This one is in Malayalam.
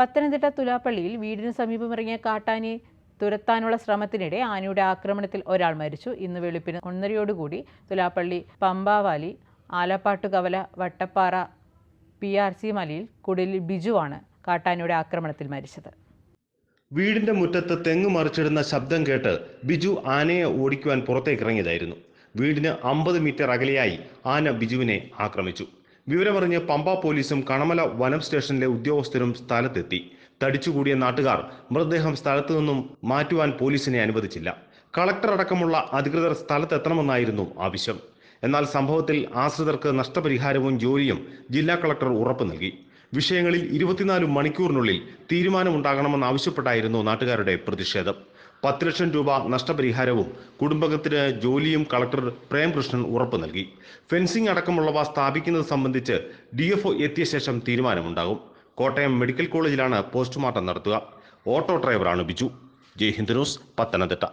പത്തനംതിട്ട തുലാപ്പള്ളിയിൽ വീടിന് സമീപമിറങ്ങിയ കാട്ടാനയെ തുരത്താനുള്ള ശ്രമത്തിനിടെ ആനയുടെ ആക്രമണത്തിൽ ഒരാൾ മരിച്ചു. ഇന്ന് വെളുപ്പിന് ഒന്നരയോടുകൂടി Thulappally Pambavally Alappattukavala Vattappara P R C മലയിൽ കുടലിൽ ബിജുവാണ് കാട്ടാനയുടെ ആക്രമണത്തിൽ മരിച്ചത്. വീടിന്റെ മുറ്റത്ത് തെങ്ങ് മറിച്ചിടുന്ന ശബ്ദം കേട്ട് ബിജു ആനയെ ഓടിക്കുവാൻ പുറത്തേക്കിറങ്ങിയതായിരുന്നു വീടിന് അമ്പത് മീറ്റർ അകലെയായി ആന ബിജുവിനെ ആക്രമിച്ചു. വിവരമറിഞ്ഞ് പമ്പ പോലീസും കണമല വനം സ്റ്റേഷനിലെ ഉദ്യോഗസ്ഥരും സ്ഥലത്തെത്തി. തടിച്ചുകൂടിയ നാട്ടുകാർ മൃതദേഹം സ്ഥലത്തു നിന്നും മാറ്റുവാൻ പോലീസിനെ അനുവദിച്ചില്ല. കളക്ടർ അടക്കമുള്ള അധികൃതർ സ്ഥലത്തെത്തണമെന്നായിരുന്നു ആവശ്യം. എന്നാൽ സംഭവത്തിൽ ആശ്രിതർക്ക് നഷ്ടപരിഹാരവും ജോലിയും ജില്ലാ കളക്ടർ ഉറപ്പു നൽകി. വിഷയങ്ങളിൽ ഇരുപത്തിനാല് മണിക്കൂറിനുള്ളിൽ തീരുമാനമുണ്ടാകണമെന്നാവശ്യപ്പെട്ടായിരുന്നു നാട്ടുകാരുടെ പ്രതിഷേധം. പത്ത് ലക്ഷം രൂപ നഷ്ടപരിഹാരവും കുടുംബത്തിന് ജോലിയും കളക്ടർ പ്രേംകൃഷ്ണൻ ഉറപ്പു നൽകി. ഫെൻസിംഗ് അടക്കമുള്ളവ സ്ഥാപിക്കുന്നത് സംബന്ധിച്ച് ഡി എത്തിയ ശേഷം തീരുമാനമുണ്ടാകും. കോട്ടയം മെഡിക്കൽ കോളേജിലാണ് പോസ്റ്റ്മോർട്ടം നടത്തുക. ഓട്ടോ ഡ്രൈവറാണ് ബിജു. ജയ് ഹിന്ദ് ന്യൂസ് പത്തനംതിട്ട.